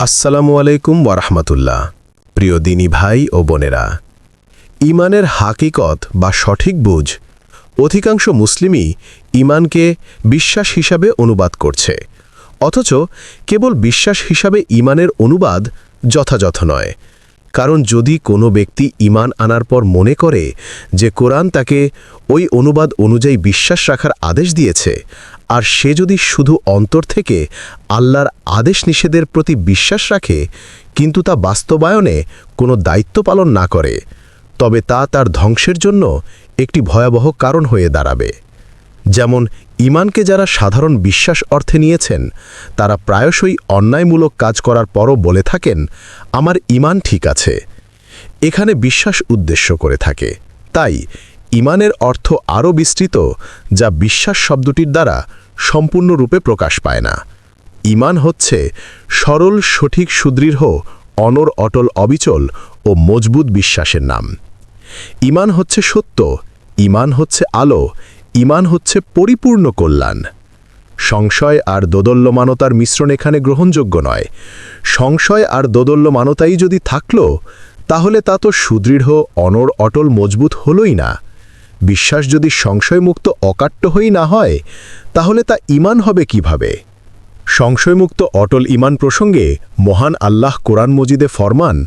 আসসালামু আলাইকুম ওয়ারহমতুল্লাহ। প্রিয় দিনী ভাই ও বোনেরা ইমানের হাকিকত বা সঠিক বুঝ অধিকাংশ মুসলিমই ইমানকে বিশ্বাস হিসাবে অনুবাদ করছে, অথচ কেবল বিশ্বাস হিসাবে ইমানের অনুবাদ যথাযথ নয়। কারণ যদি কোনো ব্যক্তি ইমান আনার পর মনে করে যে কোরআন তাকে ওই অনুবাদ অনুযায়ী বিশ্বাস রাখার আদেশ দিয়েছে আর সে যদি শুধু অন্তর থেকে আল্লাহর আদেশ নিষেধের প্রতি বিশ্বাস রাখে, কিন্তু তা বাস্তবায়নে কোনো দায়িত্ব পালন না করে, তবে তা তার ধ্বংসের জন্য একটি ভয়াবহ কারণ হয়ে দাঁড়াবে। যেমন ইমানকে যারা সাধারণ বিশ্বাস অর্থে নিয়েছেন, তারা প্রায়শই অন্যায়মূলক কাজ করার পরও বলে থাকেন, আমার ইমান ঠিক আছে। এখানে বিশ্বাস উদ্দেশ্য করে থাকে। তাই ইমানের অর্থ আরও বিস্তৃত, যা বিশ্বাস শব্দটির দ্বারা সম্পূর্ণরূপে প্রকাশ পায় না। ইমান হচ্ছে সরল, সঠিক, সুদৃঢ়, অনর, অটল, অবিচল ও মজবুত বিশ্বাসের নাম। ইমান হচ্ছে সত্য, ইমান হচ্ছে আলো, ইমান হচ্ছে পরিপূর্ণ কল্যাণ। সংশয় আর দোদল্যমানতার মিশ্রণ এখানে গ্রহণযোগ্য নয়। সংশয় আর দোদল্যমানতাই যদি থাকল, তাহলে তা তো সুদৃঢ়, অনর, অটল, মজবুত হলই না। বিশ্বাস যদি সংশয়মুক্ত অকাট্য হই না হয়, তাহলে তা ইমান হবে কীভাবে? সংশয়মুক্ত অটল ইমান প্রসঙ্গে মহান আল্লাহ কোরআন মজিদে ফরমান,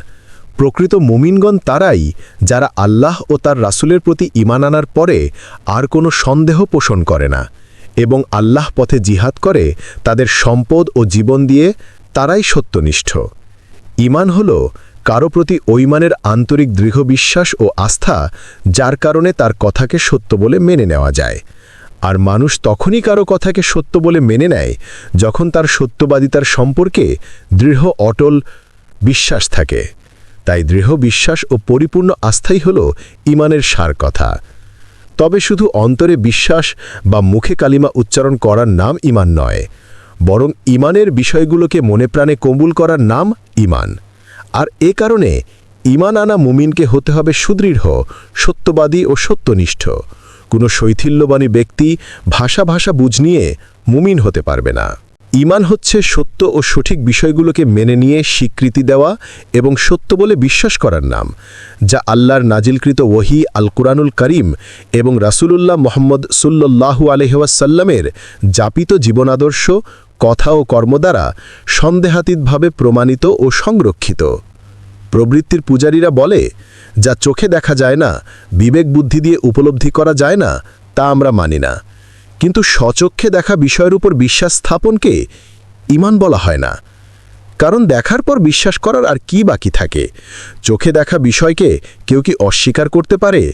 প্রকৃত মুমিনগণ তারাই যারা আল্লাহ ও তার রাসূলের প্রতি ইমান আনার পরে আর কোনো সন্দেহ পোষণ করে না এবং আল্লাহ পথে জিহাদ করে তাদের সম্পদ ও জীবন দিয়ে তারাই সত্যনিষ্ঠ। ইমান হল কারও প্রতি ঐমানের আন্তরিক দৃঢ় বিশ্বাস ও আস্থা, যার কারণে তার কথাকে সত্য বলে মেনে নেওয়া যায়। আর মানুষ তখনই কারও কথাকে সত্য বলে মেনে নেয়, যখন তার সত্যবাদিতার সম্পর্কে দৃঢ়, অটল বিশ্বাস থাকে। তাই দৃঢ় বিশ্বাস ও পরিপূর্ণ আস্থাই হল ইমানের সার কথা। তবে শুধু অন্তরে বিশ্বাস বা মুখে কালিমা উচ্চারণ করার নাম ইমান নয়, বরং ইমানের বিষয়গুলোকে মনে প্রাণে কবুল করার নাম ইমান। আর এ কারণে ইমান আনা মুমিনকে হতে হবে সুদৃঢ়, সত্যবাদী ও সত্যনিষ্ঠ। কোনো শৈথিল্যবাণী ব্যক্তি ভাষা ভাষা বুঝ নিয়ে মুমিন হতে পারবে না। ইমান হচ্ছে সত্য ও সঠিক বিষয়গুলোকে মেনে নিয়ে স্বীকৃতি দেওয়া এবং সত্য বলে বিশ্বাস করার নাম, যা আল্লাহর নাজিলকৃত ওহি আল কুরআনুল করিম এবং রাসূলুল্লাহ মোহাম্মদ সুল্লাহু আলহাসাল্লামের জাপিত জীবনাদর্শ কথা ও কর্ম দ্বারা সন্দেহাতীতভাবে প্রমাণিত ও সংরক্ষিত। প্রবৃত্তির পূজারীরা বলে, যা চোখে দেখা যায় না, বিবেক বুদ্ধি দিয়ে উপলব্ধি করা যায় না, তা আমরা মানি না। কিন্তু সচক্ষে দেখা বিষয়ের উপর বিশ্বাস স্থাপনকে ইমান বলা হয় না। কারণ দেখার পর বিশ্বাস করার আর কি বাকি থাকে? চোখে দেখা বিষয়কে কেউ কি অস্বীকার করতে পারে?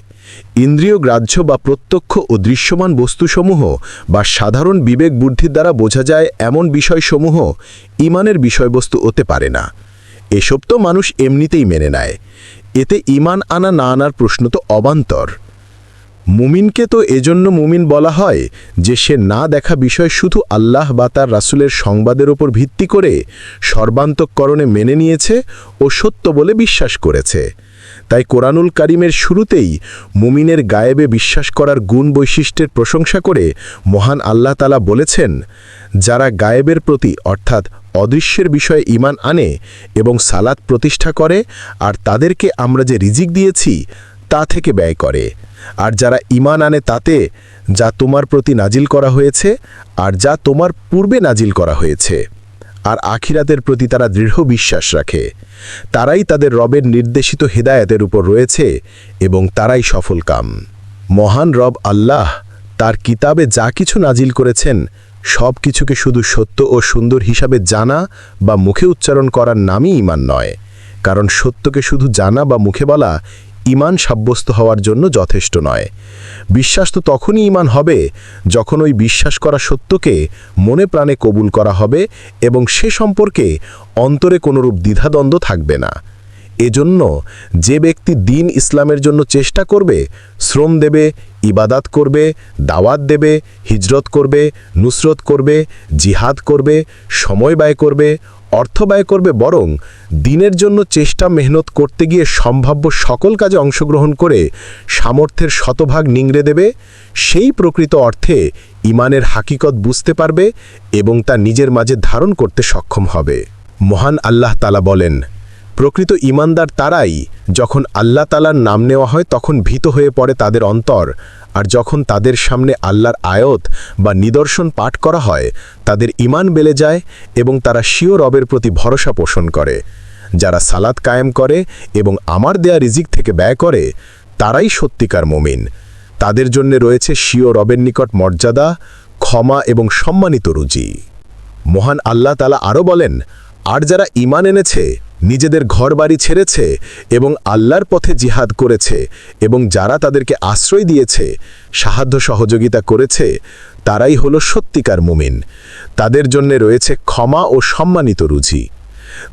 ইন্দ্রিয়, গ্রাহ্য বা প্রত্যক্ষ ও দৃশ্যমান বস্তুসমূহ বা সাধারণ বিবেক বুদ্ধির দ্বারা বোঝা যায় এমন বিষয়সমূহ ইমানের বিষয়বস্তু হতে পারে না। এসব তো মানুষ এমনিতেই মেনে নেয়। এতে ইমান আনা না আনার প্রশ্ন তো অবান্তর। মুমিনকে তো এজন্য মুমিন বলা হয় যে সে না দেখা বিষয় শুধু আল্লাহ বা তার রাসুলের সংবাদের ওপর ভিত্তি করে সর্বান্তকরণে মেনে নিয়েছে ও সত্য বলে বিশ্বাস করেছে। তাই কোরআনুল কারিমের শুরুতেই মুমিনের গায়েবে বিশ্বাস করার গুণ বৈশিষ্ট্যের প্রশংসা করে মহান আল্লাহ তালা বলেছেন, যারা গায়েবের প্রতি অর্থাৎ অদৃশ্যের বিষয়ে ইমান আনে এবং সালাত প্রতিষ্ঠা করে আর তাদেরকে আমরা যে রিজিক দিয়েছি তা থেকে ব্যয় করে। আর যারা ইমান আনে তাতে যা তোমার প্রতি নাজিল করা হয়েছে আর যা তোমার পূর্বে নাজিল করা হয়েছে। আর আখিরাতের প্রতি তারা দৃঢ় বিশ্বাস রাখে। তারাই তাদের রবের নির্দেশিত হেদায়তের উপর রয়েছে এবং তারাই সফল কাম। মহান রব আল্লাহ তার কিতাবে যা কিছু নাজিল করেছেন, সব কিছুকে শুধু সত্য ও সুন্দর হিসাবে জানা বা মুখে উচ্চারণ করার নামই ইমান নয়। কারণ সত্যকে শুধু জানা বা মুখে বলা ইমান সাব্যস্ত হওয়ার জন্য যথেষ্ট নয়। বিশ্বাস তো তখনই ইমান হবে যখন ওই বিশ্বাস করা সত্যকে মনে প্রাণে কবুল করা হবে এবং সে সম্পর্কে অন্তরে কোনোরূপ দ্বিধাদ্বন্দ্ব থাকবে না। এজন্য যে ব্যক্তি দিন ইসলামের জন্য চেষ্টা করবে, শ্রম দেবে, ইবাদাত করবে, দাওয়াত দেবে, হিজরত করবে, নুসরত করবে, জিহাদ করবে, সময় ব্যয় করবে অর্থ ব্যয় করবে বরং দিনের জন্য চেষ্টা মেহনত করতে গিয়ে সম্ভাব্য সকল কাজে অংশগ্রহণ করে সামর্থ্যের শতভাগ নিংড়ে দেবে, সেই প্রকৃত অর্থে ইমানের হাকিকত বুঝতে পারবে এবং তা নিজের মাঝে ধারণ করতে সক্ষম হবে। মহান আল্লাহ তালা বলেন প্রকৃত ইমানদার তারাই যখন আল্লাহ তালার নাম নেওয়া হয় তখন ভীত হয়ে পড়ে তাদের অন্তর। আর যখন তাদের সামনে আল্লাহর আয়ত বা নিদর্শন পাঠ করা হয়, তাদের ইমান বেড়ে যায় এবং তারা স্বীয় রবের প্রতি ভরসা পোষণ করে। যারা সালাদ কায়েম করে এবং আমার দেয়া রিজিক থেকে ব্যয় করে, তারাই সত্যিকার মমিন। তাদের জন্য রয়েছে স্বীয় রবের নিকট মর্যাদা, ক্ষমা এবং সম্মানিত রুজি। মহান আল্লাহ তালা আরও বলেন, আর যারা ইমান এনেছে নিজেদের ঘরবাড়ি ছেড়েছে এবং আল্লাহর পথে জিহাদ করেছে এবং যারা তাদেরকে আশ্রয় দিয়েছে, সাহায্য সহযোগিতা করেছে, তারাই হলো সত্যিকার মুমিন। তাদের জন্য রয়েছে ক্ষমা ও সম্মানিত রুজি।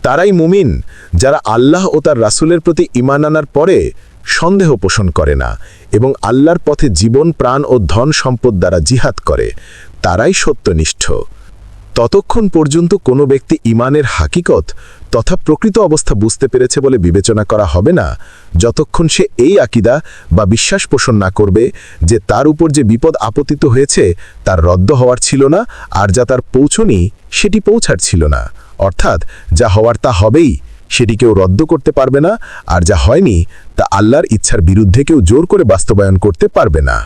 তারাই মুমিন যারা আল্লাহ ও তার রাসূলের প্রতি ইমান আনার পরে সন্দেহ পোষণ করে না এবং আল্লাহর পথে জীবন, প্রাণ ও ধন সম্পদ দ্বারা জিহাদ করে। তারাই সত্যনিষ্ঠ। ততক্ষণ পর্যন্ত কোনো ব্যক্তি ইমানের হাকিকত তথা প্রকৃত অবস্থা বুঝতে পেরেছে বলে বিবেচনা করা হবে না। যতক্ষণ সে এই আকিদা বা বিশ্বাস পোষণ না করবে যে তার উপর যে বিপদ আপতিত হয়েছে তার রদ্দ হওয়ার ছিল না আর যা তার পৌঁছনি সেটি পৌঁছার ছিল না। অর্থাৎ যা হওয়ার তা হবেই, সেটি কেউ রদ্দ করতে পারবে না আর যা হয়নি তা আল্লাহর ইচ্ছার বিরুদ্ধে কেউ জোর করে বাস্তবায়ন করতে পারবে না।